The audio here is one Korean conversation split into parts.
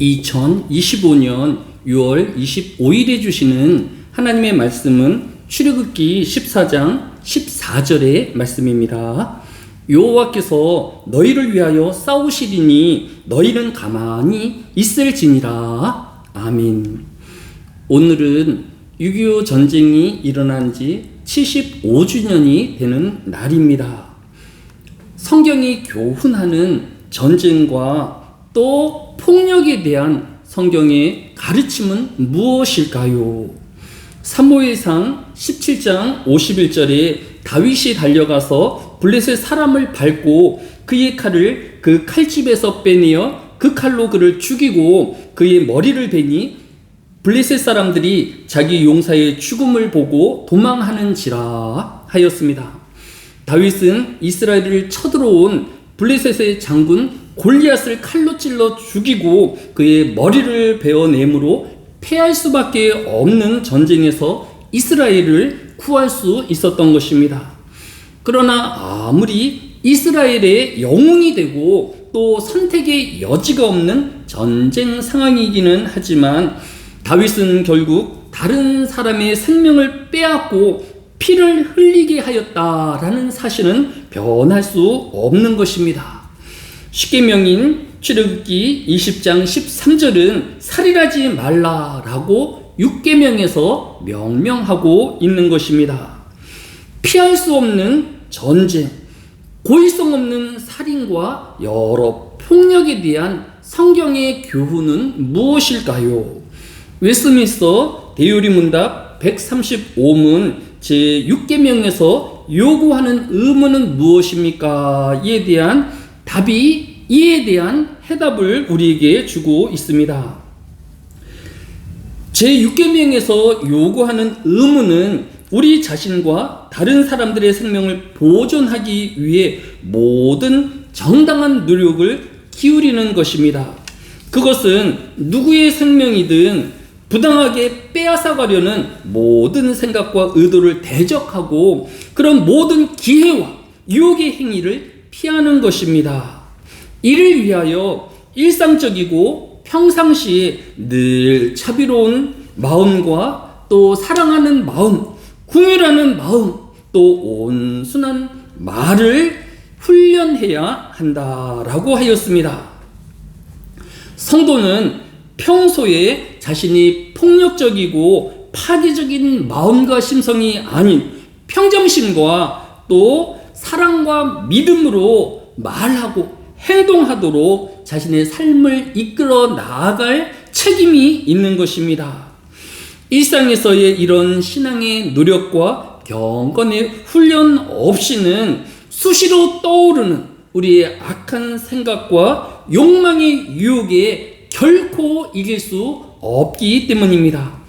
2025년 6월 25일에 주시는 하나님의 말씀은 출애굽기 14장 14절의 말씀입니다. 여호와께서 너희를 위하여 싸우시리니 너희는 가만히 있을지니라. 아멘. 오늘은 6.25 전쟁이 일어난 지 75주년이 되는 날입니다. 성경이 교훈하는 전쟁과 또 폭력에 대한 성경의 가르침은 무엇일까요? 사무엘상 17장 51절에 다윗이 달려가서 블레셋 사람을 밟고 그의 칼을 그 칼집에서 빼내어 그 칼로 그를 죽이고 그의 머리를 베니 블레셋 사람들이 자기 용사의 죽음을 보고 도망하는지라 하였습니다. 다윗은 이스라엘을 쳐들어온 블레셋의 장군 골리앗을 칼로 찔러 죽이고 그의 머리를 베어내므로 패할 수밖에 없는 전쟁에서 이스라엘을 구할 수 있었던 것입니다. 그러나 아무리 이스라엘의 영웅이 되고 또 선택의 여지가 없는 전쟁 상황이기는 하지만 다윗은 결국 다른 사람의 생명을 빼앗고 피를 흘리게 하였다라는 사실은 변할 수 없는 것입니다. 십계명인 출애굽기 20장 13절은 살인하지 말라라고 6계명에서 명명하고 있는 것입니다. 피할 수 없는 전쟁, 고의성 없는 살인과 여러 폭력에 대한 성경의 교훈은 무엇일까요? 웨스민스터 대요리 문답 135문 제6계명에서 요구하는 의무는 무엇입니까? 이에 대한 답이 이에 대한 해답을 우리에게 주고 있습니다. 제6계명에서 요구하는 의무는 우리 자신과 다른 사람들의 생명을 보존하기 위해 모든 정당한 노력을 기울이는 것입니다. 그것은 누구의 생명이든 부당하게 빼앗아가려는 모든 생각과 의도를 대적하고 그런 모든 기회와 유혹의 행위를 피하는 것입니다. 이를 위하여 일상적이고 평상시에 늘 자비로운 마음과 또 사랑하는 마음, 궁휼하는 마음, 또 온순한 말을 훈련해야 한다라고 하였습니다. 성도는 평소에 자신이 폭력적이고 파괴적인 마음과 심성이 아닌 평정심과 또 사랑과 믿음으로 말하고 행동하도록 자신의 삶을 이끌어 나아갈 책임이 있는 것입니다. 일상에서의 이런 신앙의 노력과 경건의 훈련 없이는 수시로 떠오르는 우리의 악한 생각과 욕망의 유혹에 결코 이길 수 없기 때문입니다.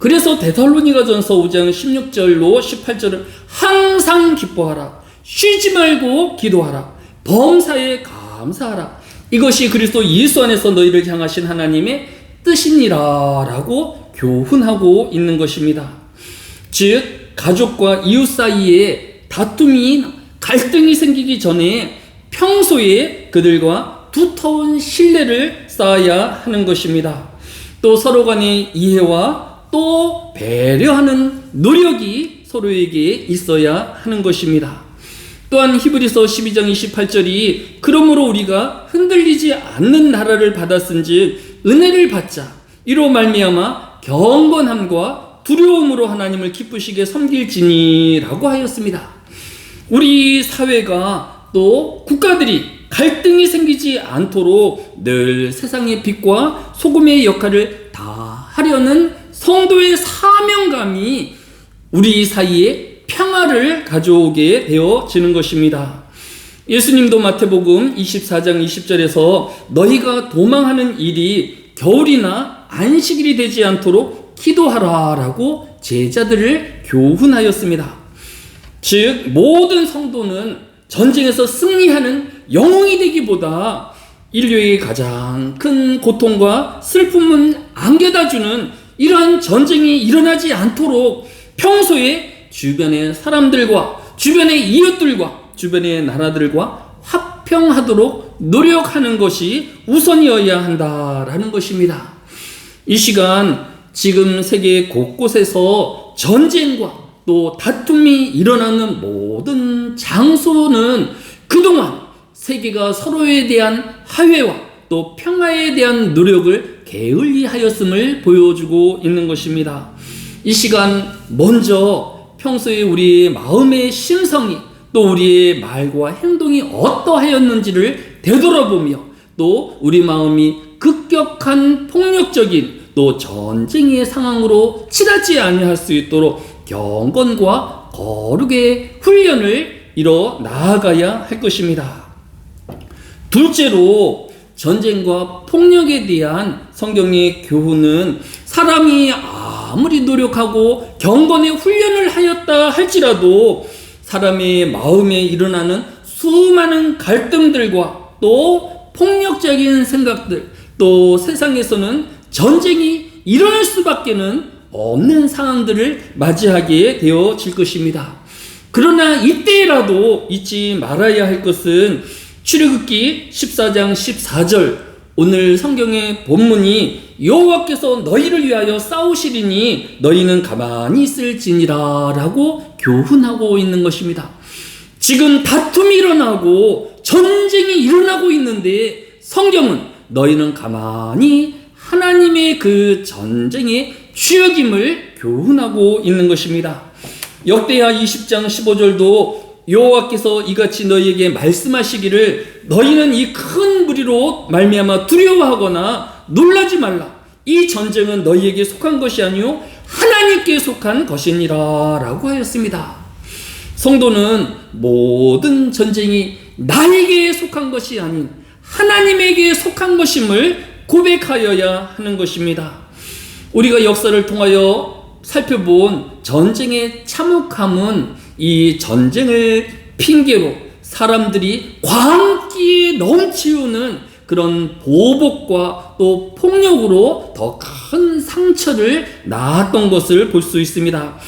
그래서 데살로니가전서 5장 16절로 18절을 항상 기뻐하라. 쉬지 말고 기도하라. 범사에 감사하라. 이것이 그리스도 예수 안에서 너희를 향하신 하나님의 뜻이니라라고 교훈하고 있는 것입니다. 즉 가족과 이웃 사이에 다툼이 갈등이 생기기 전에 평소에 그들과 두터운 신뢰를 쌓아야 하는 것입니다. 또 서로 간의 이해와 또 배려하는 노력이 서로에게 있어야 하는 것입니다. 또한 히브리서 12장 28절이 그러므로 우리가 흔들리지 않는 나라를 받았은즉 은혜를 받자 이로 말미암아 경건함과 두려움으로 하나님을 기쁘시게 섬길지니라고 하였습니다. 우리 사회가 또 국가들이 갈등이 생기지 않도록 늘 세상의 빛과 소금의 역할을 다 하려는 성도의 사명감이 우리 사이에 평화를 가져오게 되어지는 것입니다. 예수님도 마태복음 24장 20절에서 너희가 도망하는 일이 겨울이나 안식일이 되지 않도록 기도하라라고 제자들을 교훈하였습니다. 즉 모든 성도는 전쟁에서 승리하는 영웅이 되기보다 인류의 가장 큰 고통과 슬픔은 안겨다 주는 이러한 전쟁이 일어나지 않도록 평소에 주변의 사람들과 주변의 이웃들과 주변의 나라들과 화평하도록 노력하는 것이 우선이어야 한다라는 것입니다. 이 시간 지금 세계 곳곳에서 전쟁과 또 다툼이 일어나는 모든 장소는 그동안 세계가 서로에 대한 화해와 또 평화에 대한 노력을 게을리하였음을 보여주고 있는 것입니다. 이 시간 먼저 평소에 우리의 마음의 심성이 또 우리의 말과 행동이 어떠하였는지를 되돌아보며 또 우리 마음이 급격한 폭력적인 또 전쟁의 상황으로 치닫지 아니할 수 있도록 경건과 거룩의 훈련을 이뤄 나아가야 할 것입니다. 둘째로 전쟁과 폭력에 대한 성경의 교훈은 사람이 아무리 노력하고 경건의 훈련을 하였다 할지라도 사람의 마음에 일어나는 수많은 갈등들과 또 폭력적인 생각들 또 세상에서는 전쟁이 일어날 수밖에는 없는 상황들을 맞이하게 되어질 것입니다. 그러나 이때라도 잊지 말아야 할 것은 출애굽기 14장 14절 오늘 성경의 본문이 여호와께서 너희를 위하여 싸우시리니 너희는 가만히 있을지니라라고 교훈하고 있는 것입니다. 지금 다툼이 일어나고 전쟁이 일어나고 있는데 성경은 너희는 가만히 하나님의 그 전쟁의 추역임을 교훈하고 있는 것입니다. 역대하 20장 15절도 여호와께서 이같이 너희에게 말씀하시기를 너희는 이 큰 무리로 말미암아 두려워하거나 놀라지 말라. 이 전쟁은 너희에게 속한 것이 아니요 하나님께 속한 것이니라라고 하였습니다. 성도는 모든 전쟁이 나에게 속한 것이 아닌 하나님에게 속한 것임을 고백하여야 하는 것입니다. 우리가 역사를 통하여 살펴본 전쟁의 참혹함은 이 전쟁을 핑계로 사람들이 광기에 넘치우는 그런 보복과 또 폭력으로 더 큰 상처를 낳았던 것을 볼 수 있습니다.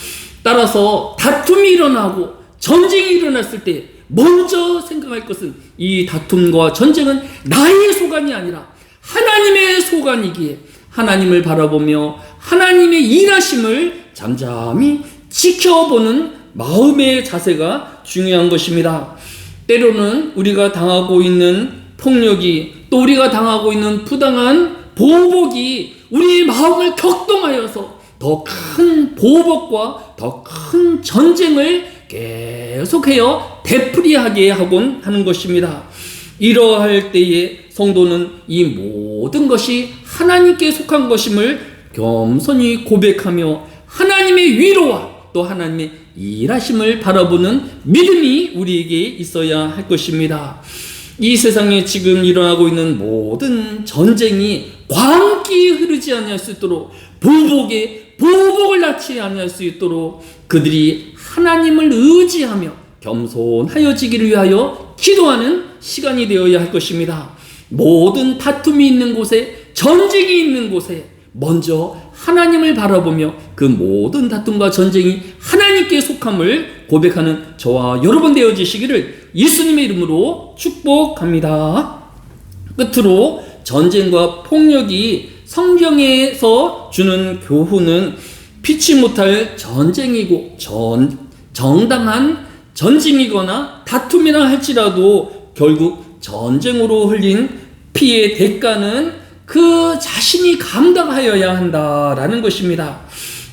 따라서 다툼이 일어나고 전쟁이 일어났을 때 먼저 생각할 것은 이 다툼과 전쟁은 나의 소관이 아니라 하나님의 소관이기에 하나님을 바라보며 하나님의 일하심을 잠잠히 지켜보는 마음의 자세가 중요한 것입니다. 때로는 우리가 당하고 있는 폭력이 또 우리가 당하고 있는 부당한 보복이 우리의 마음을 격동하여서 더 큰 보복과 더 큰 전쟁을 계속해요 되풀이하게 하곤 하는 것입니다. 이러할 때에 성도는 이 모든 것이 하나님께 속한 것임을 겸손히 고백하며 하나님의 위로와 또 하나님의 일하심을 바라보는 믿음이 우리에게 있어야 할 것입니다. 이 세상에 지금 일어나고 있는 모든 전쟁이 광기에 흐르지 아니할 수 있도록 보복에 보복을 낳지 아니할 수 있도록 그들이 하나님을 의지하며 겸손하여지기를 위하여 기도하는 시간이 되어야 할 것입니다. 모든 다툼이 있는 곳에 전쟁이 있는 곳에 먼저 하나님을 바라보며 그 모든 다툼과 전쟁이 하나님께 속함을 고백하는 저와 여러분 되어지시기를 예수님의 이름으로 축복합니다. 끝으로 전쟁과 폭력이 성경에서 주는 교훈은 피치 못할 전쟁이고 전, 정당한 전쟁이거나 다툼이라 할지라도 결국 전쟁으로 흘린 피의 대가는 그 자신이 감당하여야 한다라는 것입니다.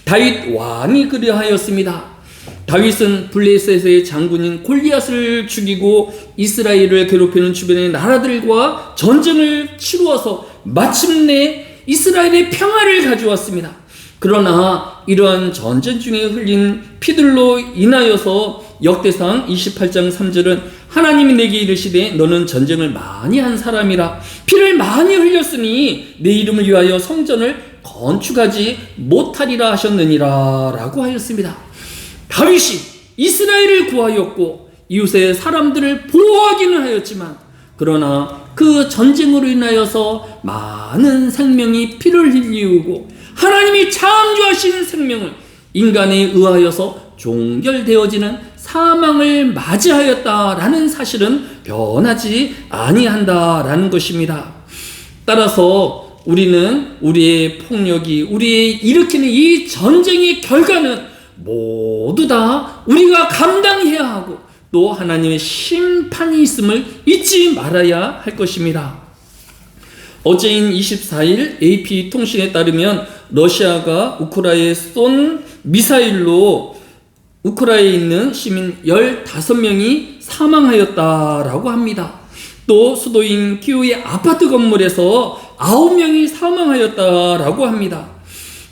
다윗 왕이 그리하였습니다. 다윗은 블레셋의 장군인 골리앗을 죽이고 이스라엘을 괴롭히는 주변의 나라들과 전쟁을 치루어서 마침내 이스라엘의 평화를 가져왔습니다. 그러나 이러한 전쟁 중에 흘린 피들로 인하여서 역대상 28장 3절은 하나님이 내게 이르시되 너는 전쟁을 많이 한 사람이라 피를 많이 흘렸으니 내 이름을 위하여 성전을 건축하지 못하리라 하셨느니라 라고 하였습니다. 다윗이 이스라엘을 구하였고 이웃의 사람들을 보호하기는 하였지만 그러나 그 전쟁으로 인하여서 많은 생명이 피를 흘리우고 하나님이 창조하신 생명을 인간에 의하여서 종결되어지는 사망을 맞이하였다라는 사실은 변하지 아니한다라는 것입니다. 따라서 우리는 우리의 폭력이 우리의 일으키는 이 전쟁의 결과는 모두 다 우리가 감당해야 하고 또 하나님의 심판이 있음을 잊지 말아야 할 것입니다. 어제인 24일 AP 통신에 따르면 러시아가 우크라이나에 쏜 미사일로 우크라이나에 있는 시민 15명이 사망하였다라고 합니다. 또 수도인 키우의 아파트 건물에서 9명이 사망하였다라고 합니다.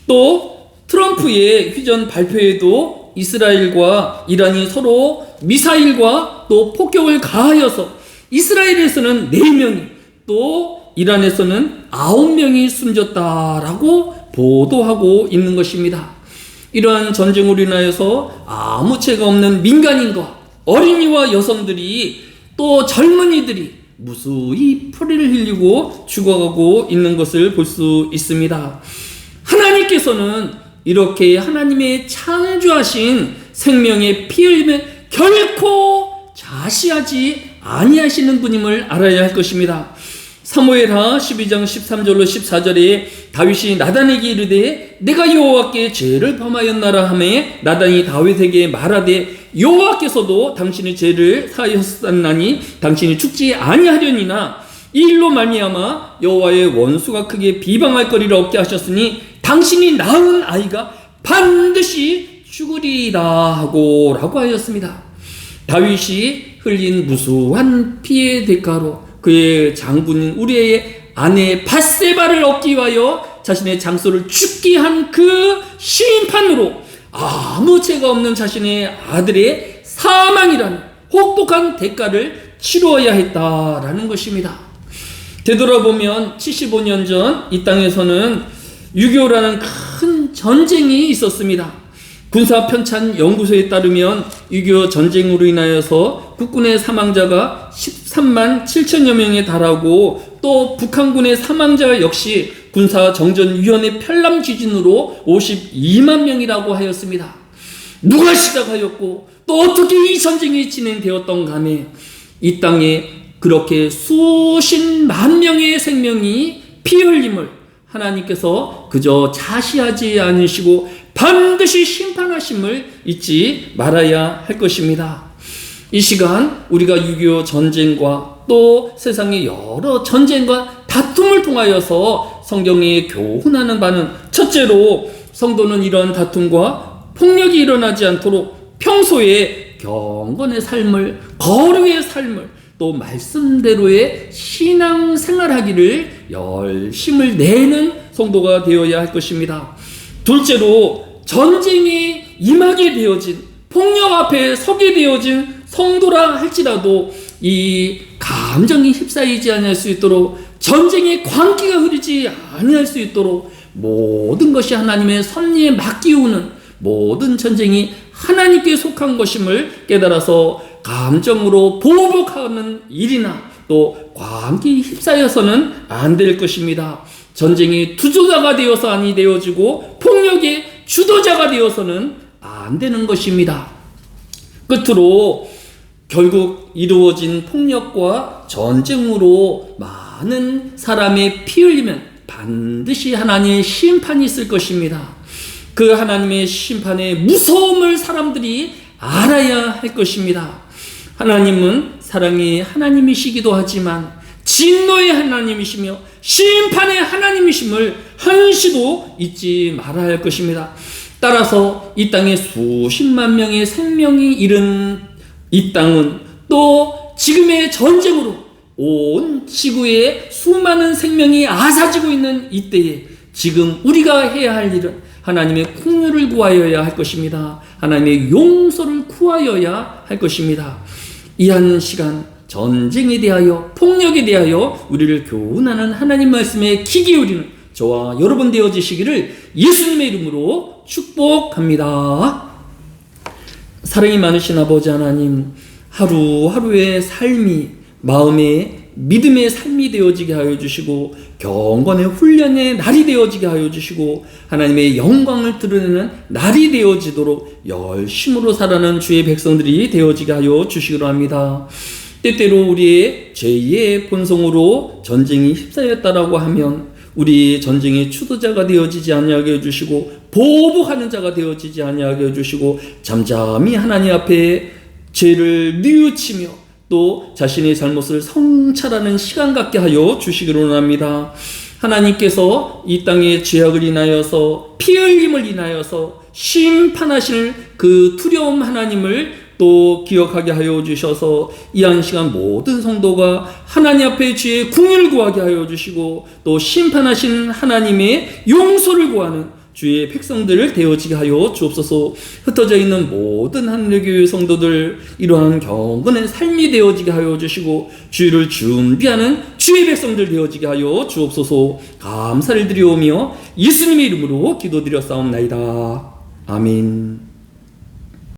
또 트럼프의 휴전 발표에도 이스라엘과 이란이 서로 미사일과 또 폭격을 가하여서 이스라엘에서는 4명이 또 이란에서는 9명이 숨졌다라고 보도하고 있는 것입니다. 이러한 전쟁으로 인하여서 아무 죄가 없는 민간인과 어린이와 여성들이 또 젊은이들이 무수히 피를 흘리고 죽어가고 있는 것을 볼 수 있습니다. 하나님께서는 이렇게 하나님의 창조하신 생명의 피 흘리면 결코 자시하지 아니하시는 분임을 알아야 할 것입니다. 사무엘하 12장 13절로 14절에 다윗이 나단에게 이르되 내가 여호와께 죄를 범하였나라 하매 나단이 다윗에게 말하되 여호와께서도 당신의 죄를 사하였나니 당신이 죽지 아니하려니나 이 일로 말미암아 여호와의 원수가 크게 비방할 거리를 얻게 하셨으니 당신이 낳은 아이가 반드시 죽으리라 하고라고 하였습니다. 다윗이 흘린 무수한 피의 대가로 그의 장군인 우리의 아내 바세바를 얻기 위하여 자신의 장소를 죽게 한 그 심판으로 아무 죄가 없는 자신의 아들의 사망이라는 혹독한 대가를 치루어야 했다라는 것입니다. 되돌아보면 75년 전 이 땅에서는 6.25라는 큰 전쟁이 있었습니다. 군사 편찬 연구소에 따르면 6.25 전쟁으로 인하여서 국군의 사망자가 13만 7천여 명에 달하고 또 북한군의 사망자 역시 군사 정전위원회 편람 기준으로 52만 명이라고 하였습니다. 누가 시작하였고 또 어떻게 이 전쟁이 진행되었던 간에 이 땅에 그렇게 수십만 명의 생명이 피 흘림을 하나님께서 그저 자시하지 않으시고 반드시 심판하심을 잊지 말아야 할 것입니다. 이 시간 우리가 6.25 전쟁과 또 세상의 여러 전쟁과 다툼을 통하여서 성경에 교훈하는 바는 첫째로 성도는 이런 다툼과 폭력이 일어나지 않도록 평소에 경건의 삶을 거룩의 삶을 또 말씀대로의 신앙 생활하기를 열심을 내는 성도가 되어야 할 것입니다. 둘째로 전쟁이 임하게 되어진 폭력 앞에 서게 되어진 성도라 할지라도 이 감정이 휩싸이지 아니할 수 있도록 전쟁의 광기가 흐르지 아니할 수 있도록 모든 것이 하나님의 섭리에 맡기우는 모든 전쟁이 하나님께 속한 것임을 깨달아서 감정으로 보복하는 일이나 또 광기 휩싸여서는 안 될 것입니다. 전쟁이 투조자가 되어서 아니 되어지고 폭력의 주도자가 되어서는 안 되는 것입니다. 끝으로 결국 이루어진 폭력과 전쟁으로 많은 사람의 피 흘리면 반드시 하나님의 심판이 있을 것입니다. 그 하나님의 심판의 무서움을 사람들이 알아야 할 것입니다. 하나님은 사랑의 하나님이시기도 하지만 진노의 하나님이시며 심판의 하나님이심을 한시도 잊지 말아야 할 것입니다. 따라서 이 땅에 수십만 명의 생명이 잃은 이 땅은 또 지금의 전쟁으로 온 지구에 수많은 생명이 아사지고 있는 이때에 지금 우리가 해야 할 일은 하나님의 공유를 구하여야 할 것입니다. 하나님의 용서를 구하여야 할 것입니다. 이 한 시간 전쟁에 대하여 폭력에 대하여 우리를 교훈하는 하나님 말씀에 기 기울이는 저와 여러분 되어지시기를 예수님의 이름으로 축복합니다. 사랑이 많으신 아버지 하나님, 하루하루의 삶이 마음의 믿음의 삶이 되어지게 하여 주시고 경건의 훈련의 날이 되어지게 하여 주시고 하나님의 영광을 드러내는 날이 되어지도록 열심으로 살아가는 주의 백성들이 되어지게 하여 주시기로 합니다. 때때로 우리의 죄의 본성으로 전쟁이 휩싸였다라고 하면 우리 전쟁의 추도자가 되어지지 아니하게 해주시고 보복하는 자가 되어지지 아니하게 해주시고 잠잠히 하나님 앞에 죄를 뉘우치며 또 자신의 잘못을 성찰하는 시간 갖게 하여 주시기를 원합니다. 하나님께서 이 땅의 죄악을 인하여서 피 흘림을 인하여서 심판하실 그 두려움 하나님을 또 기억하게 하여 주셔서 이 한 시간 모든 성도가 하나님 앞에 주의 궁유를 구하게 하여 주시고 또 심판하신 하나님의 용서를 구하는 주의 백성들을 되어지게 하여 주옵소서. 흩어져 있는 모든 하늘교회 성도들 이러한 경건의 삶이 되어지게 하여 주시고 주를 준비하는 주의 백성들 되어지게 하여 주옵소서. 감사를 드리오며 예수님의 이름으로 기도드려 싸움나이다. 아멘